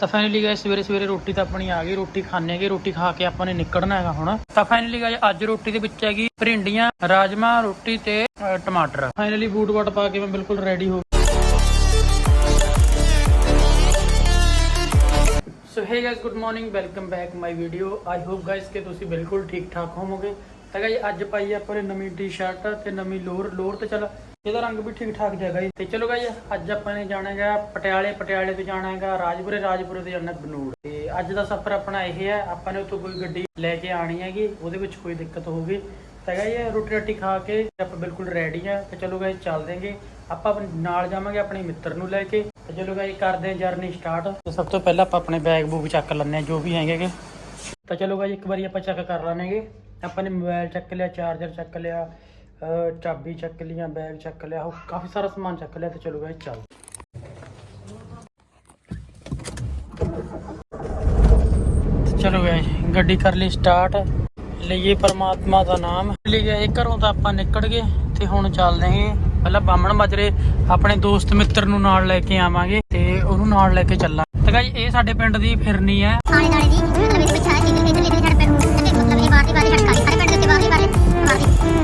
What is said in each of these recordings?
ਤਾਂ finally guys ਸਵੇਰੇ ਸਵੇਰੇ ਰੋਟੀ ਤਾਂ ਆਪਣੀ ਆ ਗਈ, ਰੋਟੀ ਖਾਣੇ ਰੋਟੀ ਖਾ ਕੇ ਆਪਾਂ ਨੇ ਨਿਕਲਣਾ ਹੈਗਾ ਹੁਣ। ਤਾਂ ਫਾਈਨਲੀ ਗਾਇਸ ਅੱਜ ਰੋਟੀ ਦੇ ਵਿੱਚ ਹੈਗੀ ਭਿੰਡੀਆਂ, ਰਾਜਮਾ, ਰੋਟੀ ਤੇ ਟਮਾਟਰ। ਫਾਈਨਲੀ ਬੂਟ ਬਾਟ ਪਾ ਕੇ ਮੈਂ ਬਿਲਕੁਲ ਰੈਡੀ ਹੋ so hey guys good morning welcome back my video I hope guys ਕਿ ਤੁਸੀਂ ਬਿਲਕੁਲ ਠੀਕ ਠਾਕ ਹੋਵੋਗੇ। ਤਾਂ ਗਾਇਸ ਅੱਜ ਪਾਈ ਆਪਾਂ ਨੇ ਨਵੀਂ ਟੀ-ਸ਼ਰਟ ਤੇ ਨਵੀਂ ਲੋਅਰ ਲੋਅਰ ਤੇ ਚਲ ਇਹਦਾ ਰੰਗ ਵੀ ਠੀਕ ਠਾਕ ਜਿਹਾ ਗਾਇਸ ਤੇ ਚਲੋ ਗਾਇਸ ਅੱਜ ਆਪਾਂ ਨੇ ਜਾਣਾ ਹੈਗਾ ਪਟਿਆਲੇ ਪਟਿਆਲੇ ਤੋਂ ਜਾਣਾ ਹੈਗਾ ਰਾਜਪੁਰੇ ਰਾਜਪੁਰੇ ਤੋਂ ਜਾਣਾ ਬਨੂੜ। ਤੇ ਅੱਜ ਦਾ ਸਫ਼ਰ ਆਪਣਾ ਇਹ ਹੈ, ਆਪਾਂ ਨੇ ਉੱਥੋਂ ਕੋਈ ਗੱਡੀ ਲੈ ਕੇ ਆਣੀ ਹੈਗੀ, ਉਹਦੇ ਵਿੱਚ ਕੋਈ ਦਿੱਕਤ ਹੋਊਗੀ। ਤਾਂ ਗਾਇਸ ਰੋਟੀ ਰਾਟੀ ਖਾ ਕੇ ਆਪਾਂ ਬਿਲਕੁਲ ਰੈਡੀ ਆ ਤੇ ਚਲੋ ਗਾਇਸ ਚੱਲਦੇ ਆਂਗੇ ਆਪਾਂ ਨਾਲ ਜਾਵਾਂਗੇ ਆਪਣੇ ਮਿੱਤਰ ਨੂੰ ਲੈ ਕੇ। ਤੇ ਚਲੋ ਗਾਇਸ ਕਰਦੇ ਹਾਂ ਜਰਨੀ ਸਟਾਰਟ ਤੇ ਸਭ ਤੋਂ ਪਹਿਲਾਂ ਆਪਾਂ ਆਪਣੇ ਬੈਗ ਬੂਗ ਚੱਕ ਲੈਂਦੇ ਹਾਂ, ਜੋ ਵੀ ਹੈਗੇ ਤਾਂ ਚਲੋ ਗਾਇਸ ਇੱਕ ਵਾਰੀ ਆਪਾਂ ਚੈੱਕ ਕਰ ਲਾਂਗੇ ਆਪਾਂ ਨੇ ਮੋਬਾਈਲ ਚੱਕ ਲਿਆ ਚਾਰਜਰ ਚੱਕ ਲਿਆ। ਚਾਬੀ ਚੱਕ ਲਿਆ ਬੈਗ ਚੱਕ ਲਿਆ ਹੋਰ ਕਾਫੀ ਸਾਰਾ ਸਮਾਨ ਚੱਕ ਲਿਆ ਤੇ ਚਲੋ ਗਾਇਸ ਚੱਲ। ਚਲੋ ਗਾਇਸ ਗੱਡੀ ਕਰ ਲਈ ਸਟਾਰਟ ਲਈਏ ਪਰਮਾਤਮਾ ਦਾ ਨਾਮ। ਲਈ ਗਏ ਘਰੋਂ ਤਾਂ ਆਪਾਂ ਨਿਕਲ ਗਏ ਤੇ ਹੁਣ ਚੱਲਦੇ ਹਾਂ। ਪਹਿਲਾਂ ਬਾਮਣ ਬਾਜਰੇ ਆਪਣੇ ਦੋਸਤ ਮਿੱਤਰ ਨੂੰ ਨਾਲ ਲੈ ਕੇ ਆਵਾਂਗੇ ਤੇ ਉਹਨੂੰ ਨਾਲ ਲੈ ਕੇ ਚੱਲਾਂ ਤੇ ਗਾਇਸ ਇਹ ਸਾਡੇ ਪਿੰਡ ਦੀ ਫਿਰਨੀ ਹੈ। ਆਲੇ ਦਾਲੇ ਦੀ ਮਤਲਬ ਇਹ ਬਾਹਰ ਦੀ ਬਾਹਰ ਛੜਕਾਈ ਸਾਰੇ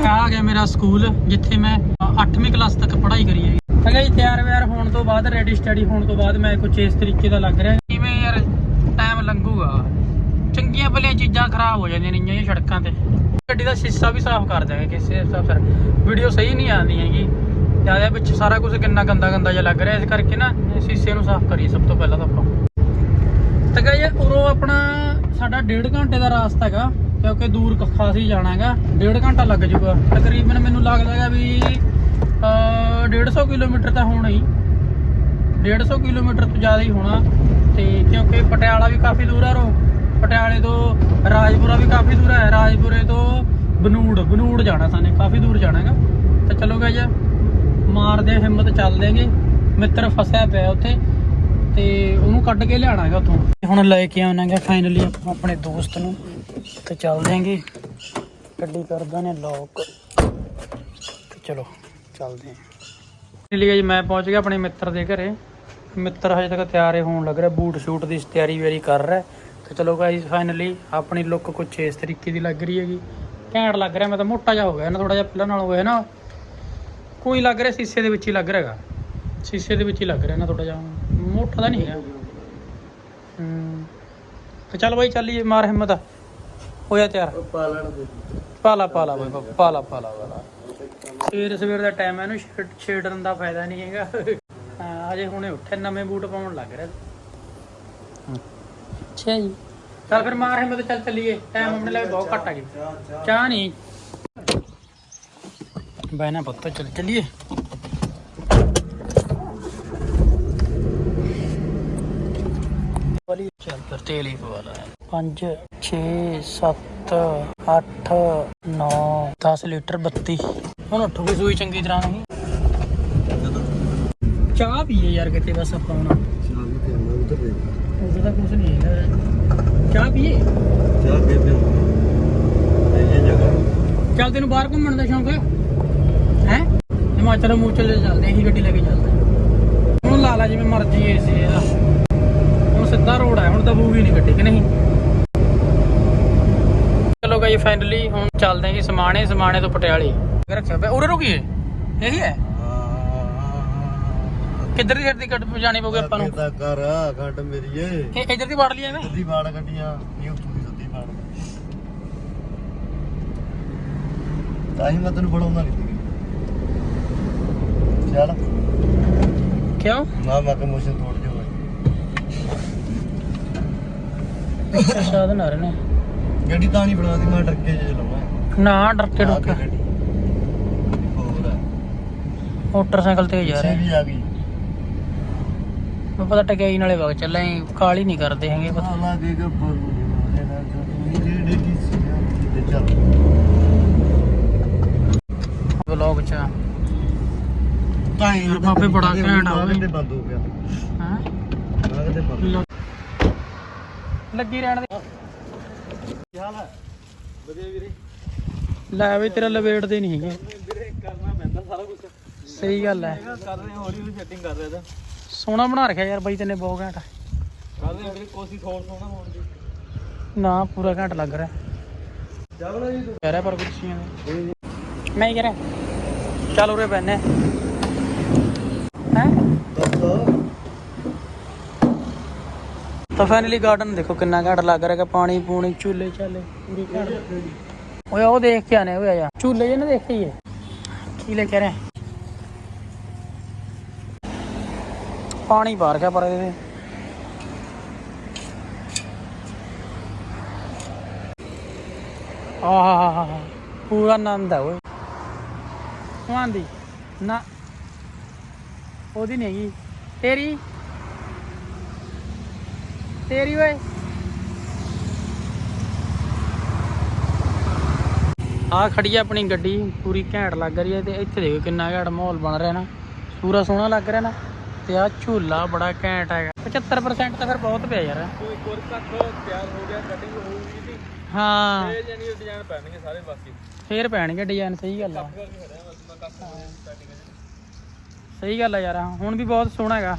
ਆ ਗਿਆ ਮੇਰਾ ਸਕੂਲ, ਜਿੱਥੇ ਮੈਂ 8ਵੀਂ ਕਲਾਸ ਤੱਕ ਪੜ੍ਹਾਈ ਕਰੀ ਹੈਗੀ। ਤਾਂ ਗਾਇਸ ਤਿਆਰ ਵਿਆਰ ਹੋਣ ਤੋਂ ਬਾਅਦ ਰੈਡੀ ਸਟੱਡੀ ਹੋਣ ਤੋਂ ਬਾਅਦ ਮੈਂ ਕੁਝ ਇਸ ਤਰੀਕੇ ਦਾ ਲੱਗ ਰਿਹਾ। ਕਿਵੇਂ ਯਾਰ ਟਾਈਮ ਲੰਘੂਗਾ? ਚੰਗੀਆਂ ਭਲੀਆਂ ਚੀਜ਼ਾਂ ਖਰਾਬ ਹੋ ਜਾਂਦੀਆਂ ਨੇ ਇਹ ਸੜਕਾਂ ਤੇ। ਗੱਡੀ ਦਾ ਸ਼ੀਸ਼ਾ ਵੀ ਸਾਫ਼ ਕਰ ਦਿਆਂਗੇ, ਕਿਸੇ ਹਿਸਾਬ ਸਰ ਵੀਡੀਓ ਸਹੀ ਨਹੀਂ ਆਉਂਦੀ ਹੈਗੀ। ਜ਼ਿਆਦਾ ਵਿੱਚ ਸਾਰਾ ਕੁਝ ਕਿੰਨਾ ਗੰਦਾ ਗੰਦਾ ਜਿਹਾ ਲੱਗ ਰਿਹਾ, ਇਸ ਕਰਕੇ ਨਾ ਸ਼ੀਸ਼ੇ ਨੂੰ ਸਾਫ਼ ਕਰੀਏ ਸਭ ਤੋਂ ਪਹਿਲਾਂ ਤਾਂ ਆਪਾਂ। ਤਾਂ ਗਾਇਸ ਉਰੋਂ ਆਪਣਾ ਸਾਡਾ ਡੇਢ ਘੰਟੇ ਦਾ ਰਾਸਤਾ ਹੈਗਾ। ਕਿਉਂਕਿ ਦੂਰ ਕ- ਖਾਸੀ ਜਾਣਾ ਹੈਗਾ। ਡੇਢ ਘੰਟਾ ਲੱਗ ਜਾਊਗਾ ਤਕਰੀਬਨ ਮੈਨੂੰ ਲੱਗਦਾ ਹੈਗਾ ਵੀ ਅ 150 ਕਿਲੋਮੀਟਰ ਤਾਂ ਹੋਣਾ ਹੀ। 150 ਕਿਲੋਮੀਟਰ ਤੋਂ ਜ਼ਿਆਦਾ ਹੀ ਹੋਣਾ। ਤੇ ਕਿਉਂਕਿ ਪਟਿਆਲਾ ਵੀ ਕਾਫੀ ਦੂਰ ਹੈ ਰੋ। ਪਟਿਆਲੇ ਤੋਂ ਰਾਜਪੁਰਾ ਵੀ ਕਾਫੀ ਦੂਰ ਹੈ ਰਾਜਪੁਰੇ ਤੋਂ ਬਨੂੜ ਬਨੂੜ ਜਾਣਾ ਸਾਨੇ। ਕਾਫੀ ਦੂਰ ਜਾਣਾ ਹੈਗਾ। ਤਾਂ ਚਲੋ ਗਾਇਸ ਮਾਰਦੇ ਹਿੰਮਤ ਚੱਲ ਆਂਗੇ। ਮਿੱਤਰ ਫਸਿਆ ਪਿਆ ਉੱਥੇ। ਤੇ ਉਹਨੂੰ ਕੱਢ ਕੇ ਲਿਆਣਾ ਹੈਗਾ ਉੱਥੋਂ ਹੁਣ ਲੈ ਕੇ ਆਉਣਾਂਗੇ ਫਾਈਨਲੀ ਆਪਾਂ ਆਪਣੇ ਦੋਸਤ ਨੂੰ। ਤੇ ਚੱਲਦੇ ਆਂਗੇ ਗੱਡੀ ਕਰਦਾ ਨੇ ਲੋਕ ਤੇ ਚਲੋ, ਚੱਲਦੇ ਹਾਂ। ਲਈ ਜੀ, ਮੈਂ ਪਹੁੰਚ ਗਿਆ ਆਪਣੇ ਮਿੱਤਰ ਦੇ ਘਰੇ। ਮਿੱਤਰ ਹਜੇ ਤੱਕ ਤਿਆਰ ਹੀ ਹੋਣ ਲੱਗ ਰਿਹਾ ਬੂਟ ਸ਼ੂਟ ਦੀ ਤਿਆਰੀ ਵੇਰੀ ਕਰ ਰਿਹਾ। ਤੇ ਚਲੋ ਗਾਇਸ ਫਾਈਨਲੀ ਆਪਣੀ ਲੁੱਕ ਕੁਝ ਇਸ ਤਰੀਕੇ ਦੀ ਲੱਗ ਰਹੀ ਹੈਗੀ। ਘੈਂਟ ਲੱਗ ਰਿਹਾ, ਮੈਂ ਤਾਂ ਮੋਟਾ ਜਿਹਾ ਹੋ ਗਿਆ ਨਾ ਥੋੜਾ ਜਿਹਾ ਪਹਿਲਾਂ ਨਾਲੋਂ ਹੋਇਆ ਨਾ। ਕੋਈ ਲੱਗ ਰਿਹਾ, ਸ਼ੀਸ਼ੇ ਦੇ ਵਿੱਚ ਹੀ ਲੱਗ ਰਿਹਾ ਹੈਗਾ। ਸ਼ੀਸ਼ੇ ਦੇ ਵਿੱਚ ਹੀ ਲੱਗ ਰਿਹਾ ਨਾ ਥੋੜਾ ਜਿਹਾ। ਮੋਟਾ ਤਾਂ ਨਹੀਂ ਹੈਗਾ। ਹੂੰ। ਤੇ ਚੱਲ ਬਾਈ ਚੱਲੀਏ ਮਾਰ ਹਿੰਮਤ। ਹੋਇਆ ਤਿਆਰ। ਪਾਲਣ ਦੇ। ਪਾਲਾ ਪਾਲਾ ਬਾਈ ਪਾਲਾ ਪਾਲਾ ਪਾਲਾ। ਸਵੇਰ ਸਵੇਰ ਦਾ ਟਾਈਮ ਹੈ ਇਹਨੂੰ ਛੇੜ- ਛੇੜਨ ਦਾ ਫਾਇਦਾ ਨਹੀਂ ਹੈਗਾ। ਹਾਂ, ਹਜੇ ਹੁਣੇ ਉੱਠੇ ਨਵੇਂ ਬੂਟ ਪਾਉਣ ਲੱਗ ਰਿਹਾ। ਅੱਛਾ ਜੀ। ਚੱਲ ਫਿਰ ਮਾਰ ਹਿੰਮਤ ਚੱਲ ਚੱਲੀਏ। ਟਾਈਮ ਆਪਣੇ ਲਈ ਬਹੁਤ ਘੱਟ ਆ ਗਿਆ ਚਾਹ ਨਹੀਂ। ਬੈਨਾ ਪੁੱਤ ਚੱਲ ਚੱਲੀਏ ਵਾਲੀ ਚੱਲ ਫਿਰ ਤੇਲ ਹੀ। ਪਵਾ ਲਾ 5 6 7 8 9 10 ਲੀਟਰ 32 ਹੁਣ ਉੱਠੂਗੀ ਸੂਈ ਚੰਗੀ ਤਰ੍ਹਾਂ ਨਹੀਂ ਚਾਹ ਪੀਏ ਯਾਰ ਕਿਤੇ ਬਸ ਆਪਾਂ ਹੁਣ। ਨੂੰ ਤੇ ਮੈਂ ਉਧਰ ਦੇ ਉਹਦਾ ਤਾਂ ਕੁਝ ਨਹੀਂ ਹੈਗਾ। ਚਾਹ ਪੀਏ? ਚਾਹ ਪੀ ਪੀ ਇਹ ਜਗ੍ਹਾ। ਚੱਲ ਤੈਨੂੰ ਬਾਹਰ ਘੁੰਮਣ ਦਾ ਸ਼ੌਂਕ ਹੈ? ਹੈ? ਹਿਮਾਚਲ ਮੂਚਲ ਚੱਲਦੇ ਇਹੀ ਗੱਡੀ ਲੈ ਕੇ ਚੱਲਦੇ ਹੁਣ ਲਾ ਲਾ ਜਿਵੇਂ ਮਰਜ਼ੀ ਏ ਸੀ ਇਹਦਾ ਸਿੱਧਾ ਰੋਡ ਹੈ ਹੁਣ ਦਬੂਗੀ ਨਹੀਂ ਗੱਡੀ ਕਿ ਨਹੀਂ? ਚਲੋ ਗਾਈ ਫਾਈਨਲੀ ਹੁਣ ਚੱਲਦੇ ਹਾਂ ਜੀ ਸਮਾਣੇ ਸਮਾਣੇ ਤੋਂ ਪਟਿਆਲੇ। ਰੱਖਿਆ ਪਿਆ ਉਰੇ ਰੁਕੀਏ? ਇਹੀ ਹੈ? ਕਿੱਧਰ ਦੀ ਗੱਡੀ ਜਾਣੀ ਪਊਗੀ ਆਪਾਂ ਨੂੰ? ਤਾਂ ਕਰ ਘੰਟ ਮੇਰੀ ਏ ਇਹ ਇੱਧਰ ਦੀ ਵੜ ਲਈ ਐਵੇਂ ਸੱਦੀ ਬਾੜ ਗੱਡੀਆਂ ਉੱਥੋਂ ਦੀ ਸੱਦੀ ਬਾੜ। ਤਾਂ ਹੀ ਮੈਂ ਤੈਨੂੰ ਬੜਾਉਂਦਾ ਨਹੀਂ ਚੱਲ। ਕਿਉਂ? ਨਾ ਮੈਂ ਕਿ ਮੋਸ਼ਨ ਤੋੜ ਦਿਓ ਅੱਛਾ ਸਾਧਨ ਆ ਰਹੇ ਨੇ ਗੱਡੀ ਤਾਂ ਨਹੀਂ ਬਣਾਉਂਦੀ ਮੈਂ ਡਰ ਕੇ ਚਲਾਉਣਾ ਨਾ ਡਰ ਕੇ ਡੁੱਕ ਹੋਰ ਆ। ਮੋਟਰਸਾਈਕਲ ਤੇ ਜਾ ਪਿੱਛੇ ਰਹੇ ਵੀ ਆ ਗਈ ਮੈਂ ਪਤਾ ਟਕਿਆਈ ਨਾਲੇ ਵਗ ਚੱਲਾਂ ਕਾਲੀ ਨਹੀਂ ਕਰਦੇ ਹੈਗੇ ਪਤਾ ਪਤਾ ਲੱਗੇ ਕਿ ਜਿਹੜੀ ਸੀ ਤੇ ਚੱਲ ਵਲੌਗ ਚ ਤਾਂ ਹੀ ਯਾਰ ਬਾਬੇ ਬੜਾ ਘੈਂਟ ਆ ਓਏ। ਕਿਤੇ ਬੰਦ ਹੋ ਗਿਆ ਹਾਂ ਮੈਂ ਕਿਤੇ ਬੰਦ ਲੱਗੀ ਰਹਿਣ ਦੇ। ਕੀ ਹਾਲ ਹੈ? ਵਧੀਆ ਵੀਰੇ। ਲੈ ਵੀ ਤੇਰਾ ਲਵੇੜਦੇ ਨਹੀਂ ਹੈਗੇ। ਵੀਰੇ ਕਰਨਾ ਪੈਂਦਾ ਸਾਰਾ ਕੁਝ ਸਹੀ ਗੱਲ ਹੈ। ਕਰ ਰਹੇ ਹੌਲੀ ਹੌਲੀ ਸੈਟਿੰਗ ਕਰ ਰਿਹਾ ਤਾਂ। ਸੋਹਣਾ ਬਣਾ ਰੱਖਿਆ ਯਾਰ ਬਾਈ ਤੈਨੇ ਬਹੁਤ ਘੈਂਟ। ਕਰਦੇ ਫਿਰ ਕੋਸ਼ਿਸ਼ ਹੋਰ ਸੋਣਾ ਹੋਣ ਦੀ। ਨਾ ਪੂਰਾ ਘੰਟ ਲੱਗ ਰਿਹਾ। ਜਾਵਣਾ ਜੀ ਤੂੰ ਕਹਿ ਰਿਹਾ ਪਰ ਕੁਰਸੀਆਂ ਦੇ ਕੋਈ ਨਹੀਂ ਮੈਂ ਹੀ ਕਹਿ ਰਿਹਾ। ਚੱਲ ਉਰੇ ਬੈਨੇ ਹੈ? ਤਾਂ ਫਾਈਨਲੀ ਗਾਰਡਨ ਦੇਖੋ ਕਿੰਨਾ ਘੱਟ ਲੱਗ ਰਿਹਾ ਕਿ ਪਾਣੀ ਪੂਣੀ, ਝੂਲੇ ਚਾਲੇ ਪੂਰੀ ਘੱਟ ਓਏ, ਉਹ ਦੇਖ ਕੇ ਆਨੇ ਓਏ, ਆ ਝੂਲੇ ਜੇ ਨਾ ਦੇਖੇ ਹੀ ਹੈ ਕੀ ਲੈ ਕੇ ਰਿਹਾ ਪਾਣੀ ਬਾਹਰ ਗਿਆ ਪਰ ਇਹਦੇ। ਆਹ ਪੂਰਾ ਆਨੰਦ ਹੈ ਓਏ। ਆਂਦੀ ਨਾ। ਉਹਦੀ ਨਹੀਂ ਹੈਗੀ। ਤੇਰੀ? ਤੇਰੀ ਓਏ ਆ ਖੜੀ ਆ ਆਪਣੀ ਗੱਡੀ ਪੂਰੀ ਘੈਂਟ ਲੱਗ ਰਹੀ ਹੈ ਤੇ ਇੱਥੇ ਦੇਖੋ ਕਿੰਨਾ ਘੈਂਟ ਮਾਹੌਲ ਬਣ ਰਿਹਾ ਨਾ ਪੂਰਾ ਸੋਹਣਾ ਲੱਗ ਰਿਹਾ ਨਾ ਤੇ ਆ ਝੂਲਾ ਬੜਾ ਘੈਂਟ ਹੈਗਾ 75% ਤਾਂ ਫਿਰ ਬਹੁਤ ਪਿਆ ਯਾਰ ਕੋਈ ਕੋਰ ਤੱਕ ਤਿਆਰ ਹੋ ਗਿਆ ਕਟਿੰਗ ਹੋਊਗੀ ਜੀ ਹਾਂ ਇਹ ਜਾਨੀ ਡਿਜ਼ਾਈਨ ਪੈਣਗੇ ਸਾਰੇ ਬਾਕੀ ਫੇਰ ਪੈਣਗੇ ਡਿਜ਼ਾਈਨ ਸਹੀ ਗੱਲ ਆ ਕਰਕੇ ਖੜਿਆ ਬਸ ਮੈਂ ਕੱਖ ਸੈਟਿੰਗ ਸਹੀ ਗੱਲ ਆ ਯਾਰ ਹੁਣ ਵੀ ਬਹੁਤ ਸੋਹਣਾ ਹੈਗਾ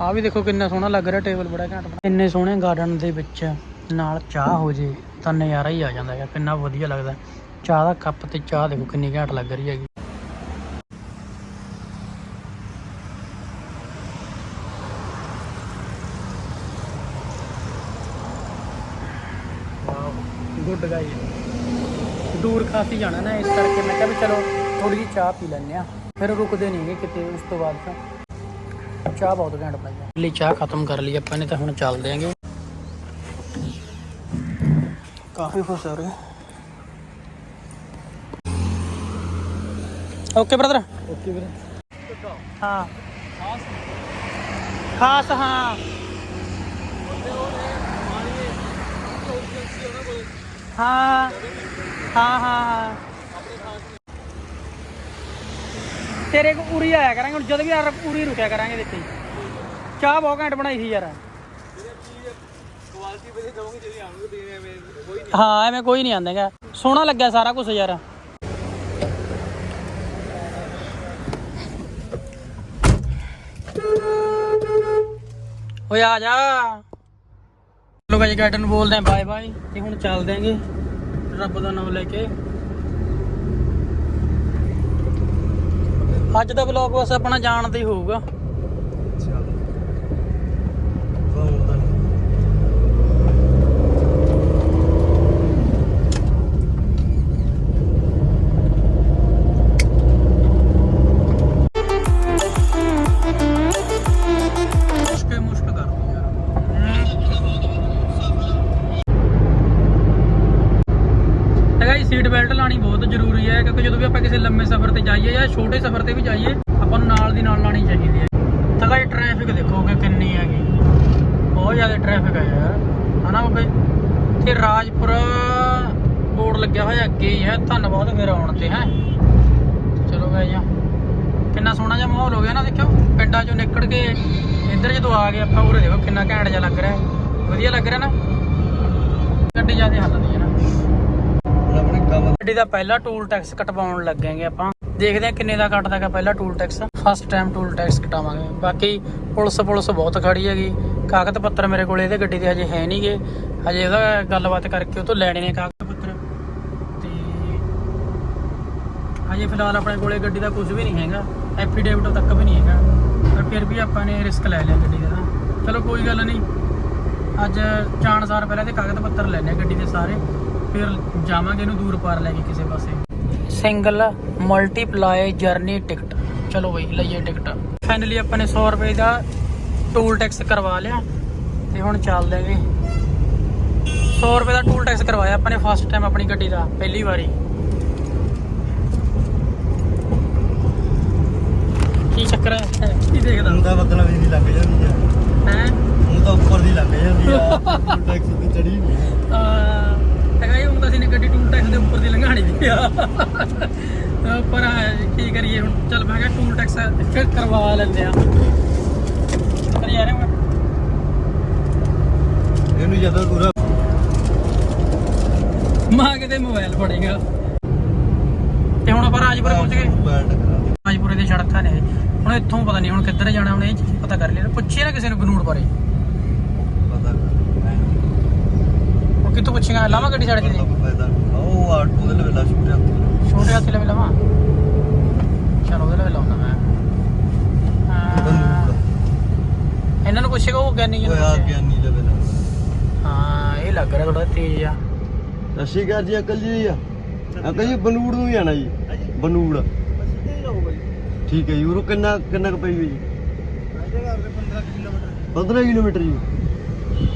ਆ ਵੀ ਦੇਖੋ ਕਿੰਨਾ ਸੋਹਣਾ ਲੱਗ ਰਿਹਾ ਟੇਬਲ ਬੜਾ ਘੈਂਟ ਬਣਾ। ਇੰਨੇ ਸੋਹਣੇ ਗਾਰਡਨ ਦੇ ਵਿੱਚ ਨਾਲ ਚਾਹ ਹੋ ਜੇ, ਤਾਂ ਨਜ਼ਾਰਾ ਹੀ ਆ ਜਾਂਦਾ ਹੈਗਾ, ਕਿੰਨਾ ਵਧੀਆ ਲੱਗਦਾ। ਚਾਹ ਦਾ ਕੱਪ ਤੇ ਚਾਹ ਦੇਖੋ ਕਿੰਨੀ ਘੈਂਟ ਲੱਗ ਰਹੀ ਹੈਗੀ। ਗੁੱਡ ਗਾਈ ਦੂਰ ਕਾਫੀ ਜਾਣਾ ਨਾ, ਇਸ ਕਰਕੇ ਮੈਂ ਕਿਹਾ ਵੀ ਚਲੋ ਥੋੜੀ ਜਿਹੀ ਚਾਹ ਪੀ ਲੈਂਦੇ ਆ ਫਿਰ ਰੁਕਦੇ ਨਹੀਂਗੇ ਕਿਤੇ, ਉਸ ਤੋਂ ਬਾਅਦ ਤਾਂ। ਚਾਹ ਬਹੁਤ ਘੈਂਟ ਬਣਾਈ ਆ। ਲਈ ਚਾਹ ਖਤਮ ਕਰ ਲਈ ਆਪਾਂ ਨੇ ਤਾਂ ਹੁਣ ਚੱਲਦੇ ਆਂਗੇ। ਕਾਫੀ ਖੁਸ਼ ਹੋ ਰਹੇ ਓਕੇ ਬ੍ਰਦਰ? ਓਕੇ ਵੀਰੇ। ਹਾਂ। ਖਾਸ ਹਾਂ। ਹਾਂ ਹਾਂ ਹਾਂ ਹਾਂ। ਤੇਰੇ ਕੋ ਉਰੀ ਆਇਆ ਕਰਾਂਗੇ ਹੁਣ ਜਦ ਵੀ ਯਾਰ ਉਰੀ ਰੁਕਿਆ ਕਰਾਂਗੇ ਦੇਖੀ ਚਾਹ ਬਹੁਤ ਘੈਂਟ ਬਣਾਈ ਸੀ ਯਾਰ ਕੁਆਲਿਟੀ ਵਧੀਆ ਦਵਾਂਗੇ ਜਿਹੜੀ ਆਣਗੇ ਦੇਣੇ ਐਵੇਂ ਕੋਈ ਨਹੀਂ ਹਾਂ ਐਵੇਂ ਕੋਈ ਨਹੀਂ ਆਂਦਾਗਾ ਸੋਹਣਾ ਲੱਗਿਆ ਸਾਰਾ ਕੁਝ ਯਾਰ ਓਏ ਆ ਜਾ ਚਲੋ ਗਾਈ ਗਾਰਡਨ ਬੋਲਦੇ ਆਂ ਬਾਏ ਬਾਏ ਤੇ ਹੁਣ ਚੱਲਦੇ ਆਂਗੇ ਰੱਬ ਦਾ ਨਾਮ ਲੈ ਕੇ ਅੱਜ ਦਾ ਵਲੌਗ ਬਸ ਆਪਣਾ ਜਾਣ ਦਾ ਹੀ ਹੋਊਗਾ। ਲੱਗਿਆ ਹੋਇਆ ਅੱਗੇ ਹੀ ਹੈ। ਧੰਨਵਾਦ ਫਿਰ ਆਉਣ ਤੇ, ਹੈ। ਚਲੋ ਗਏ ਜੀ। ਕਿੰਨਾ ਸੋਹਣਾ ਜਿਹਾ ਮਾਹੌਲ ਹੋ ਗਿਆ ਨਾ, ਦੇਖਿਓ। ਪਿੰਡਾਂ ਚੋਂ ਨਿਕਲ ਕੇ ਇੱਧਰ ਜਦੋਂ ਆ ਗਏ ਆਪਾਂ, ਉਰੇ ਦੇਖੋ ਕਿੰਨਾ ਘੈਂਟ ਜਿਹਾ ਲੱਗ ਰਿਹਾ। ਵਧੀਆ ਲੱਗ ਰਿਹਾ ਨਾ? ਗੱਡੀ ਜ਼ਿਆਦਾ ਹੱਲਦੀ ਹੈ ਨਾ। ਗੱਡੀ ਦਾ ਪਹਿਲਾ ਟੂਲ ਟੈਕਸ ਕਟਵਾਉਣ ਲੱਗਾਂਗੇ ਆਪਾਂ। ਦੇਖਦੇ ਹਾਂ ਕਿੰਨੇ ਦਾ ਕੱਟਦਾ ਹੈਗਾ ਪਹਿਲਾ toll tax first time toll tax ਕਟਾਵਾਂਗੇ। ਬਾਕੀ ਪੁਲਿਸ ਪੁਲਿਸ ਬਹੁਤ ਖੜੀ ਹੈਗੀ। ਕਾਗਜ਼ ਪੱਤਰ ਮੇਰੇ ਕੋਲ ਇਹਦੇ ਗੱਡੀ ਦੇ ਹਜੇ ਹੈ ਨਹੀਂਗੇ ਹਜੇ ਉਹਦਾ ਗੱਲਬਾਤ ਕਰਕੇ ਉਹ ਤੋਂ ਲੈਣੇ ਨੇ ਕਾਗਜ਼ ਪੱਤਰ ਤੇ ਹਜੇ ਫਿਲਹਾਲ ਆਪਣੇ ਕੋਲੇ ਗੱਡੀ ਦਾ ਕੁਝ ਵੀ ਨਹੀਂ ਹੈਗਾ ਐਫੀਡੇਵਿਟ ਤੱਕ ਵੀ ਨਹੀਂ ਹੈਗਾ ਪਰ ਫਿਰ ਵੀ ਆਪਾਂ ਨੇ ਰਿਸਕ ਲੈ ਲਿਆ ਗੱਡੀ ਦਾ। ਨਾ ਚਲੋ ਕੋਈ ਗੱਲ ਨਹੀਂ। ਅੱਜ ਜਾਣ ਸਾਰ ਪਹਿਲਾਂ ਤੇ ਕਾਗਜ਼ ਪੱਤਰ ਲੈਣੇ ਗੱਡੀ ਦੇ ਸਾਰੇ, ਫਿਰ ਜਾਵਾਂਗੇ ਇਹਨੂੰ ਦੂਰ ਪਾਰ ਲੈ ਕੇ ਕਿਸੇ ਪਾਸੇ। Single multiply journey ticket. ਚਲੋ ਬਈ, ਲਈਏ ਟਿਕਟ। ਫਾਈਨਲੀ ਆਪਾਂ ਨੇ 100 ਰੁਪਏ ਦਾ ਟੂਲ ਟੈਕਸ ਕਰਵਾ ਲਿਆ, ਤੇ ਹੁਣ ਚੱਲਦੇ ਆਂਗੇ 100 ਰੁਪਏ ਦਾ ਟੂਲ ਟੈਕਸ ਕਰਵਾਇਆ ਆਪਾਂ ਨੇ ਫਸਟ ਟਾਈਮ ਆਪਣੀ ਗੱਡੀ ਦਾ, ਪਹਿਲੀ ਵਾਰੀ ਕੀ ਚੱਕਰ ਹੈ ਕੀ ਦੇਖਦਾ? ਹੁਣ ਤਾਂ ਮਤਲਬ ਇਹਦੀ ਲੱਗ ਜਾਂਦੀ ਆ। ਹੈ? ਹੁਣ ਤਾਂ ਉੱਪਰ ਦੀ ਲੱਗ ਜਾਂਦੀ ਆ। ਟੈਕਸ ਤੇ ਚੜੀ ਨਹੀਂ ਤਾਂ ਕਹੇ ਹੁਣ ਤਾਂ ਅਸੀਂ ਨੇ ਗੱਡੀ ਟੂਲ ਟੈਕਸ ਦੇ ਉੱਪਰ ਦੀ ਲੰਘਾਣੀ ਦੀ ਆ। ਪਰ ਕੀ ਕਰੀਏ ਹੁਣ? ਚੱਲ ਮੈਂ ਕਿਹਾ ਟੂਲ ਟੈਕਸ ਫਿਰ ਕਰਵਾ ਲੈਂਦੇ ਆ। ਪਰ ਯਾਰ ਇਹਨੂੰ ਜਦੋਂ ਪੂਰਾ ਮਾਂ ਕਿਤੇ ਮੋਬਾਈਲ ਫੜੇਗਾ। ਤੇ ਹੁਣ ਆਪਾਂ ਰਾਜਪੁਰ ਪਹੁੰਚ ਗਏ। ਹਾਜੀਪੁਰੇ ਦੇ ਸੜਕਾਂ ਨੇ ਹੁਣ ਇੱਥੋਂ ਪਤਾ ਨਹੀਂ ਹੁਣ ਕਿੱਧਰ ਜਾਣਾ ਹੁਣ ਇਹ ਪਤਾ ਕਰ ਲੈਣਾ ਪੁੱਛੇ ਨਾ ਕਿਸੇ ਨੂੰ ਬਨੂੜ ਬਾਰੇ। ਪਤਾ ਕਰ ਲਾਵਾ ਗੱਡੀ ਛੱਡ ਕੇ ਉਹ ਆਟੋ ਦੇ ਲਵੇ ਲਾ ਛੋਟੇ ਛੋਟੇ ਹੱਥ ਲਵੇ ਲਾਵਾ? ਚਲੋ ਉਹਦੇ ਲਵੇ ਲਾਉਣਾ ਮੈਂ। ਇਹਨਾਂ ਨੂੰ ਪੁੱਛੇਗਾ ਉਹ ਗਿਆਨੀ ਜੀ ਨੂੰ ਠੀਕ ਹੈ ਜੀ ਉਰੋਂ ਕਿੰਨਾ ਕਿੰਨਾ ਕੁ ਪਈ ਹੋਈ ਜੀ? 15 ਕਿਲੋਮੀਟਰ ਜੀ।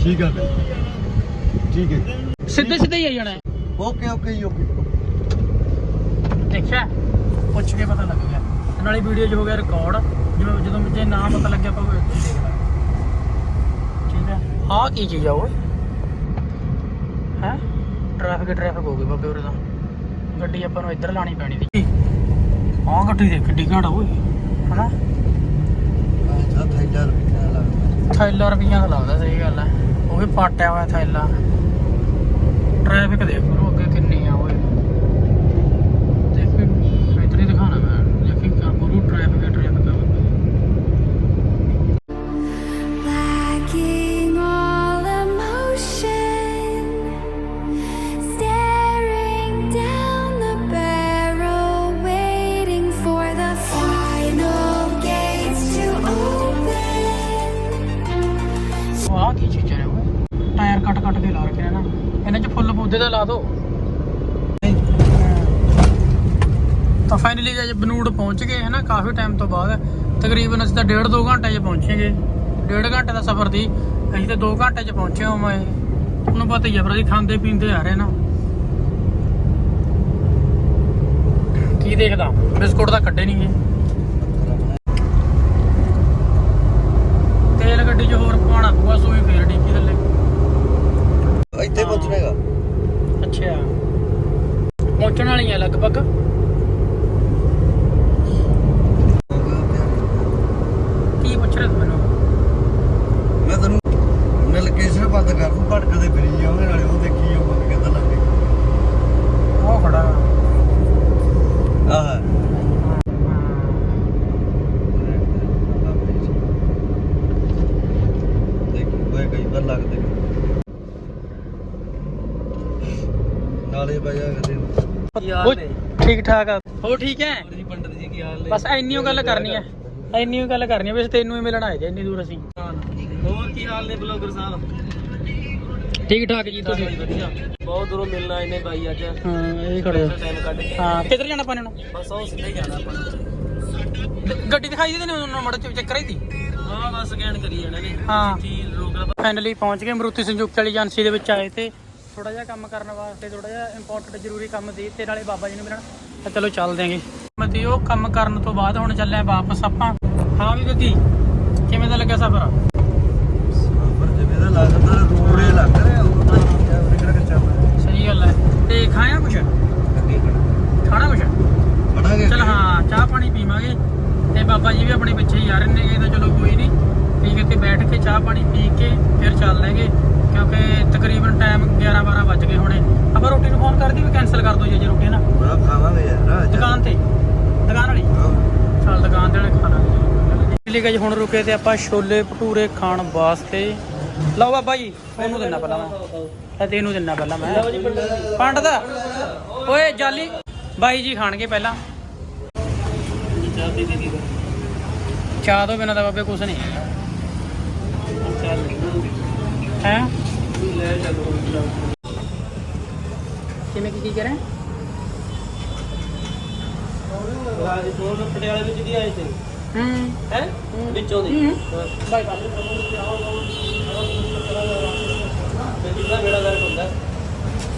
ਠੀਕ ਹੈ ਅੰਕਲ ਜੀ। ਠੀਕ ਹੈ ਜੀ। ਸਿੱਧੇ ਸਿੱਧੇ ਹੀ ਆ ਜਾਣਾ। ਹੈ। ਓਕੇ ਓਕੇ ਜੀ ਓਕੇ। ਦੇਖਿਆ? ਪੁੱਛ ਕੇ ਪਤਾ ਲੱਗ ਗਿਆ। ਤੇ ਨਾਲੇ ਵੀਡੀਓ 'ਚ ਹੋ ਗਿਆ ਰਿਕਾਰਡ ਜਿਵੇਂ ਜਦੋਂ ਜੇ ਨਾ ਪਤਾ ਲੱਗਿਆ ਆਪਾਂ ਉਹ ਇੱਥੇ ਦੇਖ ਲਾਂਗੇ ਠੀਕ ਹੈ? ਆਹ ਕੀ ਚੀਜ਼ ਆ ਓਏ? ਹੈ? ਟ੍ਰੈਫਿਕ ਟ੍ਰੈਫਿਕ ਹੋ ਗਈ ਬਾਬੇ ਉਰੇ ਤਾਂ। ਗੱਡੀ ਆਪਾਂ ਨੂੰ ਇੱਧਰ ਲਾਣੀ ਪੈਣੀ ਸੀ। ਆਹ ਗੱਡੀ ਦੇਖ, ਕਿੱਡੀ ਘਾਟ ਓਏ ਹਨਾ? ਆ ਥੈਲਾ ਰੁਪਿਆ ਲੱਗਦਾ ਥੈਲਾ ਰੁਪਈਆ ਦਾ ਲੱਗਦਾ, ਸਹੀ ਗੱਲ ਹੈ। ਉਹ ਵੀ ਪਾਟਿਆ ਹੋਇਆ ਥੈਲਾ। ਟ੍ਰੈਫਿਕ ਦੇਖ। ਲਾ ਦੋ। ਤਾਂ ਫਾਈਨਲੀ ਜੇ ਬਨੂੜ ਪਹੁੰਚ ਗਏ ਹੈ ਨਾ ਕਾਫੀ ਟਾਈਮ ਤੋਂ ਬਾਅਦ, ਤਕਰੀਬਨ ਅਸੀਂ ਤਾਂ ਡੇਢ ਦੋ ਘੰਟੇ 'ਚ ਪਹੁੰਚेंगे ਡੇਢ ਘੰਟੇ ਦਾ ਸਫ਼ਰ ਸੀ, ਅਸੀਂ ਤਾਂ 2 ਘੰਟੇ 'ਚ ਪਹੁੰਚੇ ਹਾਂ ਮੈਂ ਤੁਹਾਨੂੰ ਪਤਾ ਹੀ ਆ ਪਰ ਅਸੀਂ ਖਾਂਦੇ ਪੀਂਦੇ ਆ ਰਹੇ ਨਾ। ਕੀ ਦੇਖਦਾ? ਬਿਸਕੁਟ ਤਾਂ ਕੱਢੇ ਨਹੀਂ ਗਏ ਤੇਲ ਗੱਡੀ 'ਚ ਹੋਰ ਪਾਉਣਾ ਪਊਗਾ, ਸੂਈ ਫੇਰ ਡਿੱਗੀ ਥੱਲੇ। ਇੱਥੇ ਪਹੁੰਚਣਾ ਅੱਛਾ। ਪਹੁੰਚਣ ਵਾਲੀਆਂ ਲਗਭਗ। ਕੀ ਪੁੱਛ ਰਿਹਾ ਮੈਨੂੰ? ਮੈਂ ਤੈਨੂੰ ਮੈਂ ਲੋਕੇਸ਼ਨ ਬੰਦ ਕਰ ਦੂੰ ਭਟਕਦੇ ਫਿਰੀ ਜਾਓਗੇ ਨਾਲੇ ਉਹ ਦੇਖੀ ਜਾਊਗਾ ਕਿੱਦਾਂ ਲੱਗੇ ਉਹ ਖੜਾ ਆਹ ਦੇਖੀ ਕਈ ਵਾਰ ਲੱਗਦੇ ਨੇ। ਨਾਲੇ ਬਾਜਾ ਕਰਦੇ ਉਹ ਠੀਕ ਠਾਕ ਆ। ਹੋ ਠੀਕ ਹੈ? ਜੀ ਪੰਡਤ ਜੀ ਕੀ ਹਾਲ ਬਸ ਇੰਨੀ ਓ ਗੱਲ ਕਰਨੀ ਹੈ ਇੰਨੀ ਓ ਗੱਲ ਕਰਨੀ ਹੈ ਵੈਸੇ ਤੈਨੂੰ ਹੀ ਮਿਲਣ ਆਏ ਜੇ ਇੰਨੀ ਦੂਰ ਅਸੀਂ। ਹੋਰ ਕੀ ਹਾਲ ਨੇ ਬਲੌਗਰ ਸਾਹਿਬ? ਠੀਕ ਠਾਕ ਜੀ ਤੁਸੀਂ? ਵਧੀਆ। ਬਹੁਤ ਦੂਰੋਂ ਮਿਲਣਾ ਇਹਨੇ ਬਾਈ ਅੱਜ। ਹਾਂ ਇਹ ਖੜੇ ਟਾਈਮ ਕੱਢ ਕੇ। ਹਾਂ ਕਿੱਧਰ ਜਾਣਾ ਪਾਣੇ ਨੂੰ? ਬਸ ਉਹ ਸਿੱਧਾ ਹੀ ਜਾਣਾ ਆਪਾਂ ਗੱਡੀ ਦਿਖਾਈ ਦੇ ਨੇ ਉਹਨਾਂ ਮੜ ਚੈੱਕ ਕਰਾਈ ਤੀ? ਹਾਂ ਬਸ ਸਕੈਨ ਕਰੀ ਜਾਣਾ ਨੇ। ਹਾਂ। ਕੀ ਫਾਈਨਲੀ ਪਹੁੰਚ ਗਏ ਮਰੂਤੀ ਸੰਯੁਕਤ ਵਾਲੀ ਏਜੰਸੀ ਦੇ ਵਿੱਚ ਆਏ ਤੇ ਥੋੜਾ ਜਿਹਾ ਕੰਮ ਕਰਨ ਵਾਸਤੇ ਥੋੜਾ ਜਿਹਾ ਇੰਪੋਰਟੈਂਟ ਜ਼ਰੂਰੀ ਕੰਮ ਸੀ ਤੇ ਨਾਲੇ ਬਾਬਾ ਜੀ ਨੂੰ ਮਿਲਣ। ਤਾਂ ਚਲੋ ਚੱਲਦੇ ਆਂਗੇ ਮਤੀ ਉਹ ਕੰਮ ਕਰਨ ਤੋਂ ਬਾਅਦ ਹੁਣ ਚੱਲੇ ਆਂ ਵਾਪਸ ਆਪਾਂ। ਹਾਂ ਵੀ ਗੱਗੀ ਕਿਵੇਂ ਦਾ ਲੱਗਿਆ ਸਫ਼ਰ? ਪਰ ਜਿਵੇਂ ਦਾ ਲੱਗਦਾ ਰੋੜੇ ਲੱਗ ਰਿਹਾ ਉਹ ਸਹੀ ਗੱਲ ਹੈ। ਤੇ ਖਾਇਆ ਕੁਛ? ਖਾਣਾ। ਕੁਛ? ਚਲ ਹਾਂ ਚਾਹ ਪਾਣੀ ਪੀਵਾਂਗੇ। ਤੇ ਬਾਬਾ ਜੀ ਵੀ ਆਪਣੇ ਪਿੱਛੇ ਹੀ ਆ ਰਹੇ ਤਾਂ ਚਲੋ ਕੋਈ ਨਹੀਂ। ਹੈ ਤੇ ਬੈਠ ਕੇ ਚਾਹ ਪਾਣੀ ਪੀ ਕੇ ਫਿਰ ਚੱਲ ਲੈਗੇ ਕਿਉਂਕਿ ਤਕਰੀਬਨ ਟਾਈਮ 11 12 ਵੱਜ ਗਏ ਹੋਣੇ। ਆਪਾਂ ਰੋਟੀ ਨੂੰ ਫੋਨ ਕਰਦੀ ਵੀ ਕੈਨਸਲ ਕਰ ਦੋ ਜੇ ਜੇ ਰੁਕੇ ਨਾ? ਬੜਾ ਖਾਵਾਂਗੇ ਯਾਰ ਅੱਜ। ਦੁਕਾਨ ਤੇ? ਦੁਕਾਨ ਵਾਲੀ? ਹਾਂ। ਚੱਲ ਦੁਕਾਨ ਤੇ ਵਾਲੇ ਖਾ ਲਾਂਗੇ ਲਈ ਗਏ ਹੁਣ ਰੁਕੇ ਤੇ ਆਪਾਂ ਛੋਲੇ ਭਟੂਰੇ ਖਾਣ ਵਾਸਤੇ। ਲਓ ਬਾਬਾ ਜੀ ਉਹਨੂੰ ਦਿੰਨਾ ਪਹਿਲਾਂ ਮੈਂ। ਤੇ ਇਹਨੂੰ ਦਿੰਨਾ ਪਹਿਲਾਂ ਮੈਂ। ਪੰਡਤ ਓਏ ਜਾਲੀ। ਬਾਈ ਜੀ ਖਾਣਗੇ ਪਹਿਲਾਂ। ਚਾਹ ਤੋਂ ਬਿਨਾਂ ਤਾਂ ਬਾਬੇ ਕੁਛ ਨਹੀਂ। ਹੈ। ਕਿਵੇਂ ਕੀ ਕੀ ਕਰੇ? ਰਾਜ ਤੋਂ ਪਟਿਆਲੇ ਵਿੱਚ ਦੀ ਆਏ ਸੀ ਹੂੰ? ਹੈ। ਵਿੱਚੋਂ ਦੀ। ਹੂੰ। ਬਾਈ ਬਾਈ ਕਿੰਨਾ ਮੇੜਾ ਦਰ ਹੁੰਦਾ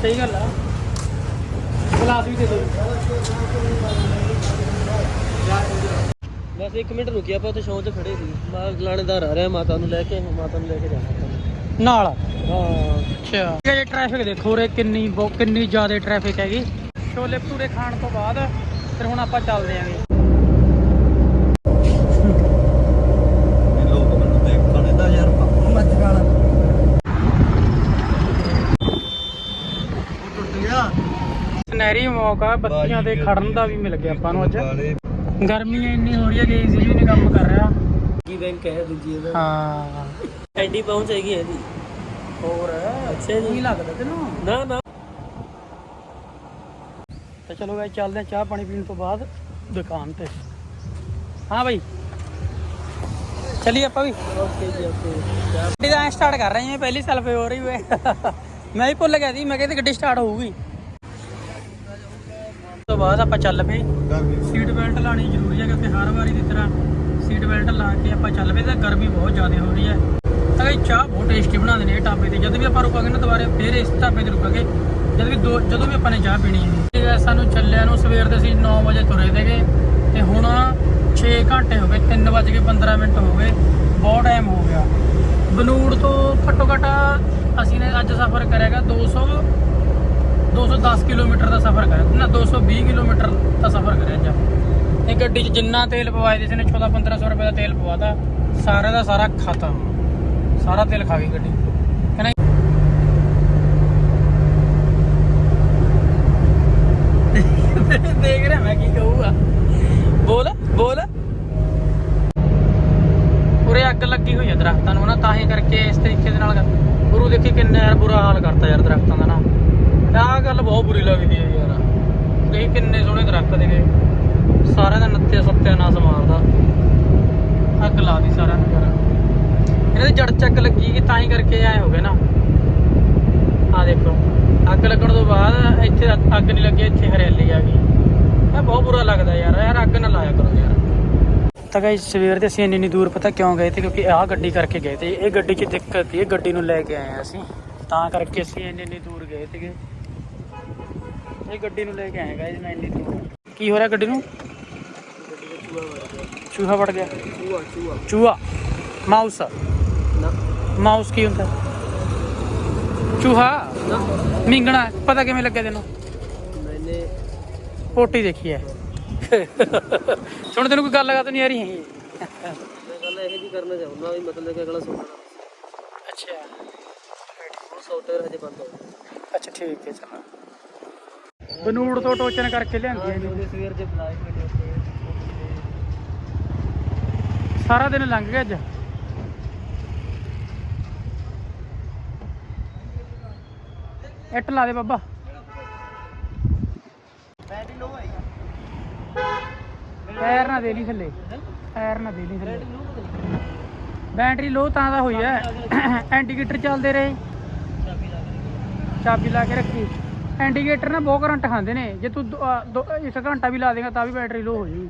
ਸਹੀ ਗੱਲ ਆ। ਗਲਾਸ ਵੀ ਦੇ ਦਿਓ। ਬਸ 1 ਮਿੰਟ ਰੁਕਿਆ ਆਪਾਂ ਉੱਥੇ ਸ਼ੌਂਚ 'ਚ ਖੜੇ ਸੀ। ਮਾ ਲਾਣੇਦਾਰ ਆ ਰਿਹਾ ਮਾਤਾ ਨੂੰ ਲੈ ਕੇ ਮਾਤਾ ਨੂੰ ਲੈ ਕੇ ਜਾਣਾ। ਨਾਲ। ਹਾਂ ਅੱਛਾ ਇਹ ਟ੍ਰੈਫਿਕ ਦੇਖੋ ਰੇ ਕਿੰਨੀ ਕਿੰਨੀ ਜ਼ਿਆਦਾ ਟ੍ਰੈਫਿਕ ਹੈਗੀ। ਛੋਲੇ ਭਟੂਰੇ ਖਾਣ ਤੋਂ ਬਾਅਦ ਫਿਰ ਹੁਣ ਆਪਾਂ ਚੱਲਦੇ ਆਂਗੇ ਇਹ ਲੋਕ ਮੈਨੂੰ ਦੇਖਣ ਇਹਦਾ ਯਾਰ ਮੱਚ ਗਾਲਾ ਉਹ ਟੁੱਟ ਗਿਆ। ਸੁਨਹਿਰੀ ਮੌਕਾ ਬੱਤੀਆਂ ਤੇ ਖੜਨ ਦਾ ਵੀ ਮਿਲ ਗਿਆ ਆਪਾਂ ਨੂੰ ਅੱਜ। ਗਰਮੀ ਇੰਨੀ ਹੋ ਰਹੀ ਹੈ ਕਿ ਈਜ਼ੀ ਵੀ ਨਹੀਂ ਕੰਮ ਕਰ ਰਿਹਾ। ਕੀ ਬੈਂਕ ਹੈ ਦੂਜੀ ਇਹਦਾ? ਹਾਂ। ਐਡੀ ਪਹੁੰਚ ਹੈਗੀ ਇਹਦੀ। ਹੋਰ? ਅੱਛਾ ਜੀ। ਲੱਗਦਾ ਤੈਨੂੰ? ਨਾ ਨਾ। ਤੇ ਚਲੋ ਗਾਇ ਚੱਲਦੇ ਆ ਚਾਹ ਪਾਣੀ ਪੀਣ ਤੋਂ ਬਾਅਦ ਦੁਕਾਨ ਤੇ। ਹਾਂ ਬਾਈ। ਚਲਿਏ ਆਪਾਂ ਵੀ। ਓਕੇ ਜੀ ਓਕੇ। ਗੱਡੀ ਦਾ ਸਟਾਰਟ ਕਰ ਰਹੇ ਹਾਂ ਪਹਿਲੀ ਸੈਲਫੀ ਹੋ ਰਹੀ ਵੇ। ਮੈਂ ਹੀ ਭੁੱਲ ਗਿਆ ਸੀ ਮੈਂ ਕਿਹਾ ਤੇ ਗੱਡੀ ਸਟਾਰਟ ਹੋਊਗੀ। ਤੋਂ ਬਾਅਦ ਆਪਾਂ ਚੱਲ ਪਏ। ਸੀਟ ਬੈਲਟ ਲਾਣੀ ਜ਼ਰੂਰੀ ਹੈ ਕਿਉਂਕਿ ਹਰ ਵਾਰੀ ਦੀ ਤਰ੍ਹਾਂ ਸੀਟ ਬੈਲਟ ਲਾ ਕੇ ਆਪਾਂ ਚੱਲ ਪਏ ਤਾਂ ਗਰਮੀ ਬਹੁਤ ਜ਼ਿਆਦਾ ਹੋ ਰਹੀ ਹੈ। ਤਾਂ ਚਾਹ ਬਹੁਤ ਟੇਸਟੀ ਬਣਾਉਂਦੇ ਨੇ ਇਹ ਢਾਬੇ ਤੇ। ਜਦੋਂ ਵੀ ਆਪਾਂ ਰੁਕਾਂਗੇ ਨਾ ਦੁਬਾਰੇ, ਫੇਰ ਇਸ ਢਾਬੇ ਤੇ ਰੁਕਾਂਗੇ। ਜਦੋਂ ਵੀ ਦੋ, ਜਦੋਂ ਵੀ ਆਪਾਂ ਨੇ ਚਾਹ ਪੀਣੀ ਹੈ। ਸਾਨੂੰ ਚੱਲਿਆ ਨੂੰ ਸਵੇਰ ਦੇ ਅਸੀਂ 9 ਵਜੇ ਤੁਰੇ ਦੇਗੇ ਤੇ ਹੁਣ 6 ਘੰਟੇ ਹੋ ਗਏ 3 ਵਜ ਕੇ 15 ਮਿੰਟ ਹੋ ਗਏ। ਬਹੁਤ ਟਾਈਮ ਹੋ ਗਿਆ। ਬਨੂੜ ਤੋਂ ਘੱਟੋ ਘੱਟ ਅਸੀਂ ਨੇ ਅੱਜ ਸਫ਼ਰ ਕਰਿਆਗਾ 200 210 ਕਿਲੋਮੀਟਰ ਦਾ ਸਫ਼ਰ ਕਰਿਆ। ਨਾ 220 ਕਿਲੋਮੀਟਰ ਦਾ ਸਫ਼ਰ ਕਰਿਆ ਅੱਜ ਇਹ ਗੱਡੀ 'ਚ ਜਿੰਨਾ ਤੇਲ ਪਵਾਇਆ ਸੀ ਨੇ 14 1500 ਰੁਪਏ ਦਾ ਤੇਲ ਪਵਾਤਾ। ਸਾਰਾ ਦਾ ਸਾਰਾ ਖਤਮ ਸਾਰਾ ਤੇਲ ਖਾ ਗਈ ਗੱਡੀ। ਹੈ ਦੇਖ ਰਿਹਾ ਮੈਂ ਕੀ ਕਹੂਗਾ। ਬੋਲ ਬੋਲ। ਉਰੇ ਅੱਗ ਲੱਗੀ ਹੋਈ ਹੈ ਦਰਖਤਾਂ ਨੂੰ ਨਾ, ਤਾਂ ਹੀ ਕਰਕੇ ਇਸ ਤਰੀਕੇ ਦੇ ਨਾਲ ਗੁਰੂ ਦੇਖੀ ਕਿੰਨਾ ਯਾਰ ਬੁਰਾ ਹਾਲ ਕਰਤਾ ਯਾਰ ਦਰਖਤਾਂ ਦਾ ਨਾ। ਆਹ ਗੱਲ ਬਹੁਤ ਬੁਰੀ ਲੱਗਦੀ ਹੈ ਯਾਰ। ਦੇਖ ਕਿੰਨੇ ਸੋਹਣੇ ਦਰਖਤ ਦੇ ਗਏ ਸਾਰਿਆਂ ਦਾ ਨੱਤੇ ਸੱਤਿਆ ਨਾਸ ਮਾਰਦਾ ਅੱਗ ਲਾ ਦੀ ਸਾਰਿਆਂ ਨੂੰ ਯਾਰ ਇਹਨਾਂ ਦੀ ਜੜ ਚੱਕ ਲੱਗੀ ਕਿ ਤਾਂ ਹੀ ਕਰਕੇ ਐ ਹੋ ਗਿਆ ਨਾ। ਆ ਦੇਖੋ ਅੱਗ ਲੱਗਣ ਤੋਂ ਬਾਅਦ ਇੱਥੇ ਅੱਗ ਨਹੀਂ ਲੱਗੀ ਇੱਥੇ ਹਰਿਆਲੀ ਆ ਗਈ। ਇਹ ਬਹੁਤ ਬੁਰਾ ਲੱਗਦਾ ਯਾਰ ਯਾਰ ਅੱਗ ਨਾ ਲਾਇਆ ਕਰੋ ਯਾਰ। ਤਾਂ ਗਾਈ ਸਵੇਰ ਦੇ ਅਸੀਂ ਇੰਨੀ ਇੰਨੀ ਦੂਰ ਪਤਾ ਕਿਉਂ ਗਏ ਤੇ ਕਿਉਂਕਿ ਆਹ ਗੱਡੀ ਕਰਕੇ ਗਏ ਤੇ ਇਹ ਗੱਡੀ 'ਚ ਦਿੱਕਤ ਸੀ ਇਹ ਗੱਡੀ ਨੂੰ ਲੈ ਕੇ ਆਏ ਅਸੀਂ। ਤਾਂ ਕਰਕੇ ਅਸੀਂ ਇੰਨੀ ਇੰਨੀ ਦੂਰ ਗਏ ਸੀਗੇ ਇਹ ਗੱਡੀ ਨੂੰ ਲੈ ਕੇ ਆਏ ਗਾਇਸ ਮੈਂ ਇੰਨੀ ਦੂਰ। ਕੀ ਹੋ ਰਿਹਾ ਗੱਡੀ ਨੂੰ? ਚੂਹਾ ਵੜ ਗਿਆ। ਚੂਹਾ ਚੂਹਾ। ਚੂਹਾ। ਮਾਊਸ। ਮਾਊਸ ਕੀ ਹੁੰਦਾ? ਚੂਹਾ? ਮਿੰਗਣਾ ਪਤਾ ਕਿਵੇਂ ਲੱਗਿਆ ਤੈਨੂੰ? ਮੈਨੇ ਪੋਟੀ ਦੇਖੀ ਹੈ ਸੁਣ ਤੈਨੂੰ ਕੋਈ ਗੱਲ ਲਗਾ ਤਾਂ ਨਹੀਂ ਆ ਰਹੀ? ਹੈ ਮੈਂ ਗੱਲ ਇਹ ਜੀ ਕਰਨਾ ਚਾਹੁੰਦਾ ਵੀ ਮਤਲਬ ਕਿ ਅਗਲਾ ਸੁਣਨਾ ਅੱਛਾ। ਉਹ ਸੌਫਟਵੇਅਰ ਹਜੇ ਬੰਦ ਹੋ ਅੱਛਾ ਠੀਕ ਹੈ ਚਲੋ। ਬਨੂੜ ਤੋਂ ਟੋਚਨ ਕਰਕੇ ਲਿਆਂਦੀ ਹੈ ਉਹਦੇ ਸਵੇਰ ਜੇ ਬੁਲਾਏ ਸਾਰਾ ਦਿਨ ਲੰਘ ਗਿਆ ਅੱਜ। ਇੱਟ ਲਾ ਦੇ ਬਾਬਾ। ਪੈਰ ਨਾ ਦੇ ਲਈ ਥੱਲੇ। ਪੈਰ ਨਾ ਦੇ ਲਈ ਥੱਲੇ। ਬੈਟਰੀ ਲੋ ਤਾਂ ਦਾ ਹੋਈ ਐ। ਇੰਡੀਕੇਟਰ ਚੱਲਦੇ ਰਹੇ। ਚਾਬੀ ਲਾ ਕੇ ਰੱਖੀ। ਇੰਡੀਕੇਟਰ ਨਾ ਬਹੁਤ ਕਰੰਟ ਖਾਂਦੇ ਨੇ। ਜੇ ਤੂੰ ਦੋ- ਇੱਕ ਘੰਟਾ ਵੀ ਲਾ ਦੇਗਾ ਤਾਂ ਵੀ ਬੈਟਰੀ ਲੋ ਹੋ ਜਾਊਗੀ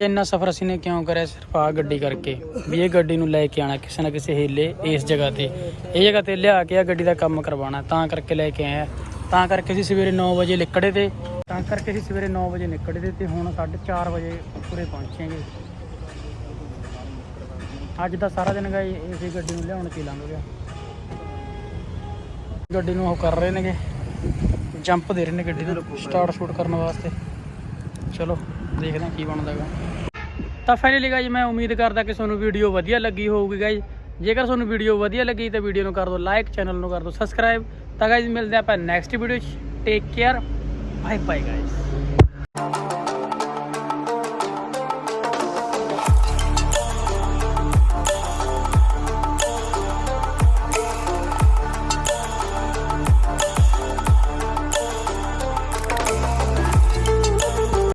ਇੰਨਾ ਸਫ਼ਰ ਅਸੀਂ ਨੇ ਕਿਉਂ ਕਰਿਆ ਸਿਰਫ ਆ ਗੱਡੀ ਕਰਕੇ? ਵੀ ਇਹ ਗੱਡੀ ਨੂੰ ਲੈ ਕੇ ਆਣਾ ਕਿਸੇ ਨਾ ਕਿਸੇ ਹੀਲੇ ਇਸ ਜਗ੍ਹਾ ਤੇ। ਇਹ ਜਗ੍ਹਾ ਤੇ ਲਿਆ ਕੇ ਆ ਗੱਡੀ ਦਾ ਕੰਮ ਕਰਵਾਉਣਾ, ਤਾਂ ਕਰਕੇ ਲੈ ਕੇ ਆਇਆ। ਤਾਂ ਕਰਕੇ ਅਸੀਂ ਸਵੇਰੇ 9 ਵਜੇ ਨਿਕੜੇ ਤੇ, ਤਾਂ ਕਰਕੇ ਅਸੀਂ ਸਵੇਰੇ 9 ਵਜੇ ਨਿਕੜੇ ਤੇ ਤੇ ਹੁਣ 4:30 ਵਜੇ ਪੂਰੇ ਪਹੁੰਚੇਂਗੇ ਅੱਜ ਦਾ ਸਾਰਾ ਦਿਨ ਗਏ ਇਸੇ ਗੱਡੀ ਨੂੰ ਲਿਆਉਣ 'ਚ ਲੰਘ ਗਿਆ। ਗੱਡੀ ਨੂੰ ਉਹ ਕਰ ਰਹੇ ਨੇਗੇ। ਜੰਪ ਦੇ ਰਹੇ ਨੇ ਗੱਡੀ ਨੂੰ, ਸਟਾਰਟ ਸ਼ੂਟ ਕਰਨ ਵਾਸਤੇ। ਚਲੋ, ਦੇਖਦੇ ਹਾਂ ਕੀ ਬਣਦਾ ਹੈਗਾ। ਤਾਂ ਫਾਈਨਲੀ ਗਾਇਜ਼ ਮੈਂ ਉਮੀਦ ਕਰਦਾ ਕਿ ਤੁਹਾਨੂੰ ਵੀਡੀਓ ਵਧੀਆ ਲੱਗੀ ਹੋਊਗੀ ਗਾਇਜ਼ ਜੇਕਰ ਤੁਹਾਨੂੰ ਵੀਡੀਓ ਵਧੀਆ ਲੱਗੀ, ਤਾਂ ਵੀਡੀਓ ਨੂੰ ਕਰ ਦਿਓ ਲਾਈਕ ਚੈਨਲ ਨੂੰ ਕਰ ਦਿਓ ਸਬਸਕ੍ਰਾਈਬ ਤਾਂ ਗਾਇਜ਼ ਮਿਲਦੇ ਆਪਾਂ ਨੈਕਸਟ ਵੀਡੀਓ 'ਚ। Take care bye bye guys